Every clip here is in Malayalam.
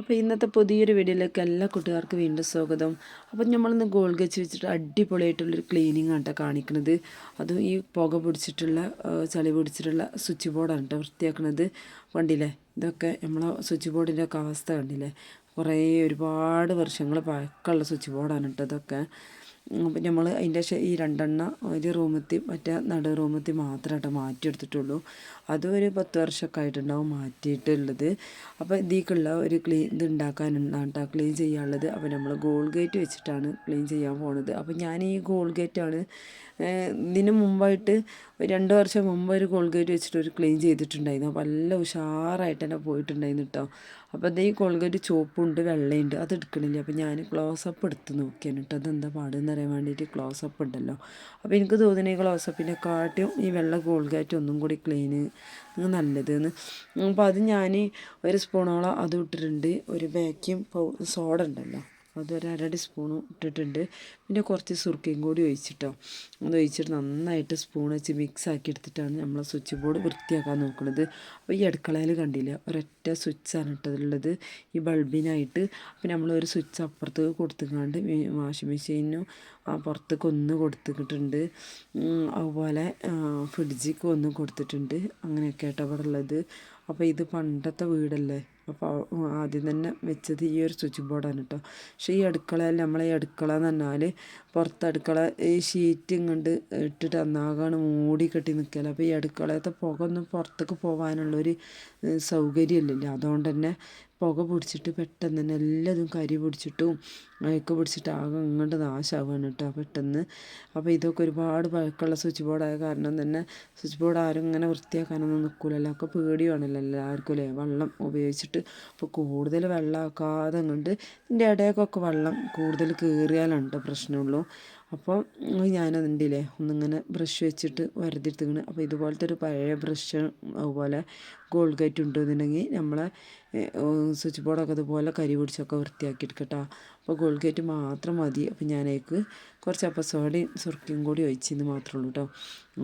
അപ്പോൾ ഇന്നത്തെ പുതിയൊരു വീഡിയോയിലേക്ക് എല്ലാ കൂട്ടുകാർക്കും വീണ്ടും സ്വാഗതം. അപ്പോൾ നമ്മളിന്ന് ഗോൾ ഗച്ച് വെച്ചിട്ട് അടിപൊളിയായിട്ടുള്ളൊരു ക്ലീനിങ് ആണ് കേട്ടോ കാണിക്കുന്നത് അതും ഈ പുക പിടിച്ചിട്ടുള്ള ചളി പിടിച്ചിട്ടുള്ള സ്വിച്ച് ബോർഡാണ് കേട്ടോ വൃത്തിയാക്കുന്നത് കണ്ടില്ലേ? ഇതൊക്കെ നമ്മളെ സ്വിച്ച് ബോർഡിന്റെ ഒക്കെ അവസ്ഥ കണ്ടില്ലേ? കുറേ ഒരുപാട് വർഷങ്ങൾ പഴക്കമുള്ള സ്വിച്ച് ബോർഡാണ് കേട്ടോ ഇതൊക്കെ. അപ്പം നമ്മൾ അതിന്റെ ഈ രണ്ടെണ്ണം ഒരു റൂമത്തി മറ്റേ നടു റൂമത്തി മാത്രമായിട്ട് മാറ്റിയെടുത്തിട്ടുള്ളൂ. അതും ഒരു പത്ത് വർഷമൊക്കെ ആയിട്ടുണ്ടാവും മാറ്റിയിട്ടുള്ളത്. അപ്പോൾ ഇതിലേക്കുള്ള ഒരു ക്ലീൻ ഇത് ഉണ്ടാക്കാനുണ്ടാണ് കേട്ടോ ക്ലീൻ ചെയ്യാനുള്ളത്. അപ്പോൾ നമ്മൾ ഗോൾ ഗേറ്റ് വെച്ചിട്ടാണ് ക്ലീൻ ചെയ്യാൻ പോണത്. അപ്പോൾ ഞാൻ ഈ ഗോൾ ഗേറ്റാണ് ഇതിന് മുമ്പായിട്ട് രണ്ട് വർഷം മുമ്പ് ഒരു കോൾഗേറ്റ് വെച്ചിട്ട് ഒരു ക്ലീൻ ചെയ്തിട്ടുണ്ടായിരുന്നു. അപ്പോൾ നല്ല ഉഷാറായിട്ട് തന്നെ പോയിട്ടുണ്ടായിരുന്നു കേട്ടോ അപ്പോൾ അതേ കോൾഗേറ്റ് ചുവപ്പുണ്ട് വെള്ളയുണ്ട് അത് എടുക്കണില്ല. അപ്പോൾ ഞാൻ ക്ലോസപ്പ് എടുത്ത് നോക്കിയാണ് കേട്ടോ അതെന്താ പാടെന്ന് അറിയാൻ വേണ്ടിയിട്ട് ക്ലോസപ്പ് ഉണ്ടല്ലോ. അപ്പോൾ എനിക്ക് തോന്നുന്നു ഈ ക്ലോസപ്പിനെക്കാട്ടും ഈ വെള്ള കോൾഗേറ്റ് ഒന്നും കൂടി ക്ലീന് നല്ലതെന്ന്. അപ്പോൾ അത് ഞാൻ ഒരു സ്പൂണോളം അതും ഇട്ടിട്ടുണ്ട്. ഒരു ബേക്കിംഗ് പൗ സോഡ ഉണ്ടല്ലോ. അതൊരു അര ടീസ്പൂണും ഇട്ടിട്ടുണ്ട്. പിന്നെ കുറച്ച് സുർക്കയും കൂടി ഒഴിച്ചിട്ടോ. അത് ഒഴിച്ചിട്ട് നന്നായിട്ട് സ്പൂൺ വെച്ച് മിക്സ് ആക്കി എടുത്തിട്ടാണ് നമ്മൾ സ്വിച്ച് ബോർഡ് വൃത്തിയാക്കാൻ നോക്കുന്നത് അപ്പോൾ ഈ അടുക്കളയിൽ കണ്ടില്ല ഒരൊറ്റ സ്വിച്ചാണ് ഇട്ടതുള്ളത്. ഈ ബൾബിനായിട്ട് അപ്പോൾ നമ്മൾ ഒരു സ്വിച്ച് അപ്പുറത്തേക്ക് കൊടുത്തുകൊണ്ട് വാഷിംഗ് മെഷീനും പുറത്തേക്ക് ഒന്ന് കൊടുത്തിട്ടുണ്ട് അതുപോലെ ഫ്രിഡ്ജിക്ക് ഒന്ന് കൊടുത്തിട്ടുണ്ട്. അങ്ങനെയൊക്കെ ആട്ടോ അവിടെ ഉള്ളത് അപ്പോൾ ഇത് പണ്ടത്തെ വീടല്ലേ? അപ്പോൾ ആദ്യം തന്നെ വെച്ചത് ഈ ഒരു സ്വിച്ച് ബോർഡാണ് കേട്ടോ പക്ഷേ ഈ അടുക്കളയിൽ നമ്മളെ ഈ അടുക്കള എന്ന് പറഞ്ഞാൽ പുറത്ത് അടുക്കള ഈ ഷീറ്റ് ഇങ്ങോട്ട് ഇട്ടിട്ട് അന്നാകാണ് മൂടി കെട്ടി നിൽക്കല അപ്പോൾ ഈ അടുക്കളയത്തെ പുക ഒന്നും പുറത്തേക്ക് പോകാനുള്ളൊരു സൗകര്യമില്ലല്ലോ. അതുകൊണ്ട് തന്നെ പുക പിടിച്ചിട്ട് പെട്ടെന്ന് തന്നെ എല്ലാതും കരി പിടിച്ചിട്ടും അയക്ക് പിടിച്ചിട്ട് ആകെ അങ്ങോട്ട് നാശമാവുകയാണ് കേട്ടോ പെട്ടെന്ന്. അപ്പോൾ ഇതൊക്കെ ഒരുപാട് പഴക്കമുള്ള സ്വിച്ച് ബോർഡായ കാരണം തന്നെ സ്വിച്ച് ബോർഡ് ആരും ഇങ്ങനെ വൃത്തിയാക്കാനൊന്നും നിൽക്കില്ലല്ലോ ഒക്കെ പേടിയാണല്ലോ എല്ലാവർക്കും അല്ലേ? വെള്ളം ഉപയോഗിച്ചിട്ട് അപ്പോൾ കൂടുതൽ വെള്ളമാക്കാതെ കൊണ്ട് ഇതിന്റെ ഇടയൊക്കെ വെള്ളം കൂടുതൽ കയറിയാലാണ് കേട്ടോ പ്രശ്നമുള്ളൂ. അപ്പോൾ ഞാനതിന്റെ ഇല്ലേ ഒന്നിങ്ങനെ ബ്രഷ് വെച്ചിട്ട് വരതിരുത്തിക്കണ് അപ്പോൾ ഇതുപോലത്തെ ഒരു പഴയ ബ്രഷ് അതുപോലെ ഗോൾഗേറ്റ് ഉണ്ടെന്നുണ്ടെങ്കിൽ നമ്മളെ സ്വിച്ച് ബോർഡൊക്കെ അതുപോലെ കരി പിടിച്ചൊക്കെ വൃത്തിയാക്കി എടുക്കട്ടോ അപ്പോൾ ഗോൾഗേറ്റ് മാത്രം മതി. അപ്പോൾ ഞാനേക്ക് കുറച്ച് അപ്പസോഡയും സുർക്കിയും കൂടി ഒഴിച്ചെന്ന് മാത്രമേ ഉള്ളൂ കേട്ടോ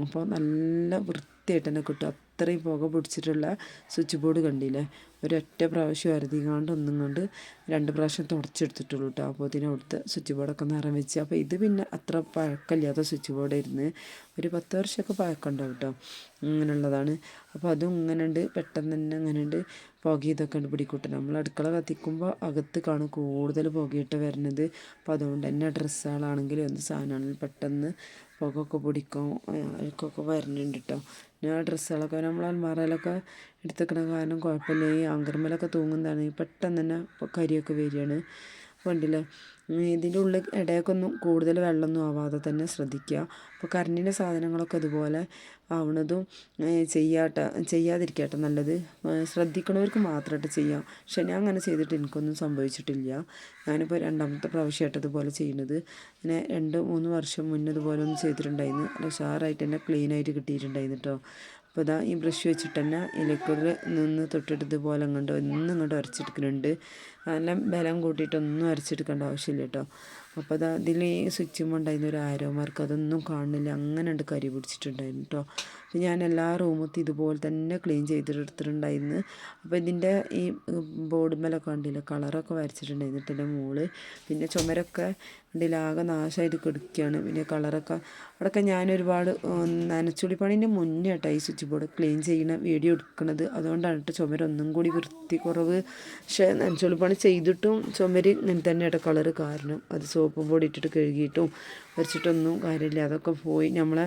അപ്പോൾ നല്ല വൃത്തിയായിട്ട് തന്നെ കിട്ടും. അത്രയും പുക പിടിച്ചിട്ടുള്ള സ്വിച്ച് ബോർഡ് കണ്ടില്ലേ? ഒരൊറ്റ പ്രാവശ്യം അരുതിങ്ങാണ്ട് ഒന്നും കൊണ്ട് രണ്ട് പ്രാവശ്യം തുടച്ചെടുത്തിട്ടുള്ളൂ കേട്ടോ അപ്പോൾ ഇതിന് അവിടുത്തെ സ്വിച്ച് ബോർഡൊക്കെ നിറം വെച്ച്. അപ്പോൾ ഇത് പിന്നെ അത്ര പഴക്കമില്ലാത്ത സ്വിച്ച് ബോർഡായിരുന്നു. ഒരു പത്ത് വർഷമൊക്കെ പഴക്കമുണ്ടാവും കേട്ടോ അങ്ങനെയുള്ളതാണ് അപ്പോൾ അതും ഇങ്ങനെ ഉണ്ട് പെട്ടെന്ന് തന്നെ അങ്ങനെ ഉണ്ട് പുക ഇതൊക്കെ ഉണ്ട് പിടിക്കൂട്ടെ നമ്മൾ അടുക്കള കത്തിക്കുമ്പോൾ അകത്ത് കാണും കൂടുതൽ പുകയിട്ട് വരുന്നത്. അപ്പോൾ അതുകൊണ്ട് തന്നെ ഡ്രസ്സുകളാണെങ്കിലും എന്ത് സാധനമാണെങ്കിലും പെട്ടെന്ന് പുകയൊക്കെ പിടിക്കും അഴുക്കൊക്കെ വരുന്നുണ്ട് കേട്ടോ പിന്നെ ഡ്രസ്സുകളൊക്കെ നമ്മൾ അൽമാറയിലൊക്കെ എടുത്തേക്കണ കാരണം കുഴപ്പമില്ല. ഈ അങ്കർമലൊക്കെ തൂങ്ങുന്നതാണ്. പെട്ടെന്ന് തന്നെ കരിയൊക്കെ വരികയാണ്. കണ്ടില്ലേ ഇതിന്റെ ഉള്ളിൽ ഇടയൊക്കൊന്നും കൂടുതൽ വെള്ളമൊന്നും ആവാതെ തന്നെ ശ്രദ്ധിക്കുക. അപ്പോൾ കറണ്ടിന്റെ സാധനങ്ങളൊക്കെ അതുപോലെ ആവണതും ചെയ്യാട്ട ചെയ്യാതിരിക്കട്ടെ നല്ലത്. ശ്രദ്ധിക്കണവർക്ക് മാത്രമായിട്ട് ചെയ്യാം. പക്ഷെ ഞാൻ അങ്ങനെ ചെയ്തിട്ട് എനിക്കൊന്നും സംഭവിച്ചിട്ടില്ല. ഞാനിപ്പോൾ രണ്ടാമത്തെ പ്രാവശ്യമായിട്ട് ഇതുപോലെ ചെയ്യുന്നത്. ഞാൻ രണ്ട് മൂന്ന് വർഷം മുന്നേ ഇതുപോലെ ഒന്ന് ചെയ്തിട്ടുണ്ടായിരുന്നു ഉഷാറായിട്ട് തന്നെ ക്ലീനായിട്ട് കിട്ടിയിട്ടുണ്ടായിരുന്നു കേട്ടോ അപ്പോൾ ഇതാ ഈ ബ്രഷ് വെച്ചിട്ട് തന്നെ ഈ ലിക്വിഡിൽ നിന്ന് തൊട്ടിട്ട് പോലെ അങ്ങോട്ട് ഒന്നും ഇങ്ങോട്ട് അരച്ചെടുക്കുന്നുണ്ട് നല്ല ബലം കൂട്ടിയിട്ടൊന്നും അരച്ചെടുക്കേണ്ട ആവശ്യമില്ല കേട്ടോ അപ്പോൾ അതാ ഇതിൽ ഈ സ്വിച്ചും ഉണ്ടായിരുന്ന ഒരു ആരോ മാർക്ക് അതൊന്നും കാണുന്നില്ല. അങ്ങനെ ഉണ്ട് കരി പിടിച്ചിട്ടുണ്ടായിരുന്നു കേട്ടോ ഞാൻ എല്ലാ റൂമത്തും ഇതുപോലെ തന്നെ ക്ലീൻ ചെയ്തെടുത്തിട്ടുണ്ടായിരുന്നു അപ്പോൾ ഇതിന്റെ ഈ ബോർഡ് മേലൊക്കെ കണ്ടില്ല കളറൊക്കെ വരച്ചിട്ടുണ്ടായിരുന്നു ഇതിന്റെ മോൾ. പിന്നെ ചുമരൊക്കെ ഇതിലാകെ നാശമായിട്ട് കിടക്കുകയാണ് പിന്നെ കളറൊക്കെ അവിടെയൊക്കെ ഞാൻ ഒരുപാട് നനച്ചുള്ളി പണീന്റെ മുന്നേ കേട്ടോ ഈ സ്വിച്ച് ബോർഡ് ക്ലീൻ ചെയ്യുന്ന വീഡിയോ എടുക്കുന്നത് അതുകൊണ്ടാണ് കേട്ടോ ചുമര ഒന്നും കൂടി വൃത്തി കുറവ് പക്ഷേ നനച്ചുള്ളി പണി ചെയ്തിട്ടും ചുമര് ഇങ്ങനെ തന്നെ കേട്ടോ കളറ് കാരണം. അത് സോപ്പ് ബോർഡ് ഇട്ടിട്ട് കഴുകിയിട്ടും വരച്ചിട്ടൊന്നും കാര്യമില്ല. അതൊക്കെ പോയി. നമ്മളെ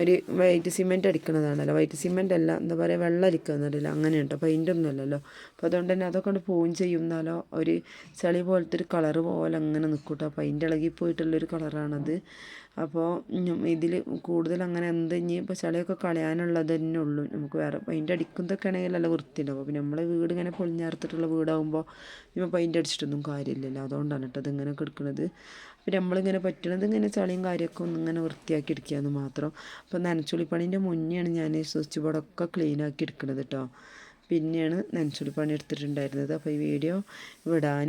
ഒരു വൈറ്റ് സിമെന്റ് അടിക്കണതാണല്ലോ. വൈറ്റ് സിമെന്റ് അല്ല എന്താ പറയുക വെള്ളം അടിക്കുന്നതല്ല അങ്ങനെ കേട്ടോ പെയിന്റ് ഒന്നും അല്ലല്ലോ. അപ്പോൾ അതുകൊണ്ട് തന്നെ അതൊക്കെ കൊണ്ട് പോവുകയും ചെയ്യുന്നാലോ ഒരു ചളി പോലത്തെ ഒരു കളറ് പോലെ അങ്ങനെ നിൽക്കും കേട്ടോ പെയിന്റ് ഇളകിപ്പോയിട്ടുള്ളൊരു കളറാണത്. അപ്പോൾ ഇതിൽ കൂടുതൽ അങ്ങനെ എന്ത് ഇനി ഇപ്പോൾ ചളിയൊക്കെ കളയാനുള്ളത് തന്നെ ഉള്ളൂ. നമുക്ക് വേറെ പെയിന്റ് അടിക്കുന്നതൊക്കെ ആണെങ്കിൽ നല്ല വൃത്തിയുണ്ടാവും. അപ്പോൾ നമ്മളെ വീട് ഇങ്ങനെ പൊളിഞ്ഞാർത്തിട്ടുള്ള വീടാകുമ്പോൾ ഇപ്പോൾ പെയിന്റ് അടിച്ചിട്ടൊന്നും കാര്യമില്ലല്ലോ. അതുകൊണ്ടാണ് കേട്ടോ ഇതിങ്ങനെ കിടക്കുന്നത് അപ്പോൾ നമ്മളിങ്ങനെ പറ്റണത് ഇങ്ങനെ ചളിയും കാര്യമൊക്കെ ഒന്ന് ഇങ്ങനെ വൃത്തിയാക്കി എടുക്കുകയെന്ന് മാത്രം. അപ്പോൾ നനച്ചുളിപ്പണീന്റെ മുന്നെയാണ് ഞാൻ സ്വിച്ച് ബോർഡൊക്കെ ക്ലീൻ ആക്കി എടുക്കുന്നത് കേട്ടോ പിന്നെയാണ് നനച്ചുള്ളി പണി എടുത്തിട്ടുണ്ടായിരുന്നത്. അപ്പോൾ ഈ വീഡിയോ വിടാൻ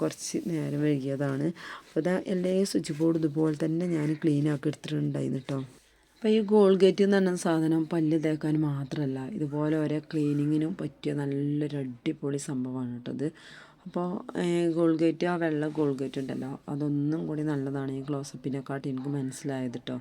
കുറച്ച് നേരം വൈകിയതാണ്. അപ്പോൾ ഇതാ എല്ലാ സ്വിച്ച് ബോർഡ് ഇതുപോലെ തന്നെ ഞാൻ ക്ലീൻ ആക്കി എടുത്തിട്ടുണ്ടായിരുന്നു കേട്ടോ അപ്പോൾ ഈ ഗോൾഗേറ്റ് എന്ന് പറഞ്ഞ സാധനം പല്ല് തേക്കാൻ മാത്രമല്ല ഇതുപോലെ ഓരോ ക്ലീനിങ്ങിനും പറ്റിയ നല്ലൊരു അടിപൊളി സംഭവമാണ് കേട്ടോ ഇത്. അപ്പോൾ ഗോൾഗേറ്റ് ആ വെള്ള ഗോൾഗേറ്റ് ഉണ്ടല്ലോ. അതൊന്നും കൂടി നല്ലതാണ് ഈ ക്ലോസപ്പിനെക്കാട്ടി എനിക്ക് മനസ്സിലായത് കേട്ടോ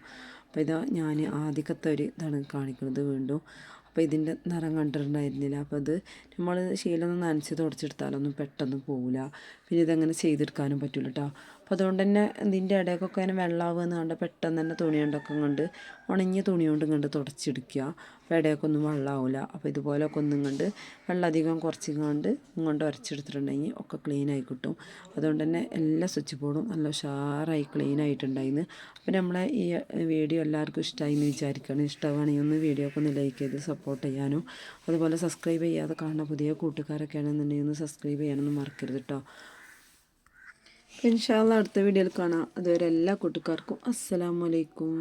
അപ്പോൾ ഇതാ ഞാൻ ആദ്യത്തെ ഒരു ഇതാണ് കാണിക്കുന്നത് വീണ്ടും. അപ്പോൾ ഇതിന്റെ നിറം കണ്ടിട്ടുണ്ടായിരുന്നില്ല. അപ്പോൾ അത് നമ്മൾ ശീലമൊന്നും നനച്ച് തുടച്ചെടുത്താലൊന്നും പെട്ടെന്ന് പോവില്ല പിന്നെ ഇതങ്ങനെ ചെയ്തെടുക്കാനും പറ്റില്ല കേട്ടോ അപ്പോൾ അതുകൊണ്ട് തന്നെ ഇതിന്റെ ഇടയ്ക്കൊക്കെ അതിന് വെള്ളമാവുമെന്ന് കണ്ട് പെട്ടെന്ന് തന്നെ തുണി കൊണ്ടൊക്കെ കണ്ട് ഉണങ്ങിയ തുണി കൊണ്ട് കണ്ട് തുടച്ചെടുക്കുക അപ്പോൾ ഇടയ്ക്കൊന്നും വെള്ളമാവില്ല അപ്പോൾ ഇതുപോലൊക്കെ ഒന്നും കണ്ട് വെള്ളം അധികം കുറച്ച് കണ്ട് ഇങ്ങോട്ട് ഉരച്ചെടുത്തിട്ടുണ്ടെങ്കിൽ ഒക്കെ ക്ലീൻ ആയി കിട്ടും. അതുകൊണ്ട് തന്നെ എല്ലാ സ്വിച്ച് ബോർഡും നല്ല ഉഷാറായി ക്ലീൻ ആയിട്ടുണ്ടായിരുന്നു അപ്പോൾ നമ്മളെ ഈ വീഡിയോ എല്ലാവർക്കും ഇഷ്ടമായി എന്ന് വിചാരിക്കുകയാണ് ഇഷ്ടമാണെങ്കിൽ ഒന്ന് വീഡിയോ ഒക്കെ ഒന്ന് ലൈക്ക് ചെയ്ത് സപ്പോർട്ട് ചെയ്യാനും. അതുപോലെ സബ്സ്ക്രൈബ് ചെയ്യാതെ കാണുന്ന പുതിയ കൂട്ടുകാരൊക്കെ ആണെന്നുണ്ടെങ്കിൽ ഒന്ന് സബ്സ്ക്രൈബ് ചെയ്യാനൊന്നും മറക്കരുത് കേട്ടോ ഇൻഷാല്ല അടുത്ത വീഡിയോയിൽ കാണാം. അതുവരെ എല്ലാ കൂട്ടുകാർക്കും അസ്സലാമലൈക്കും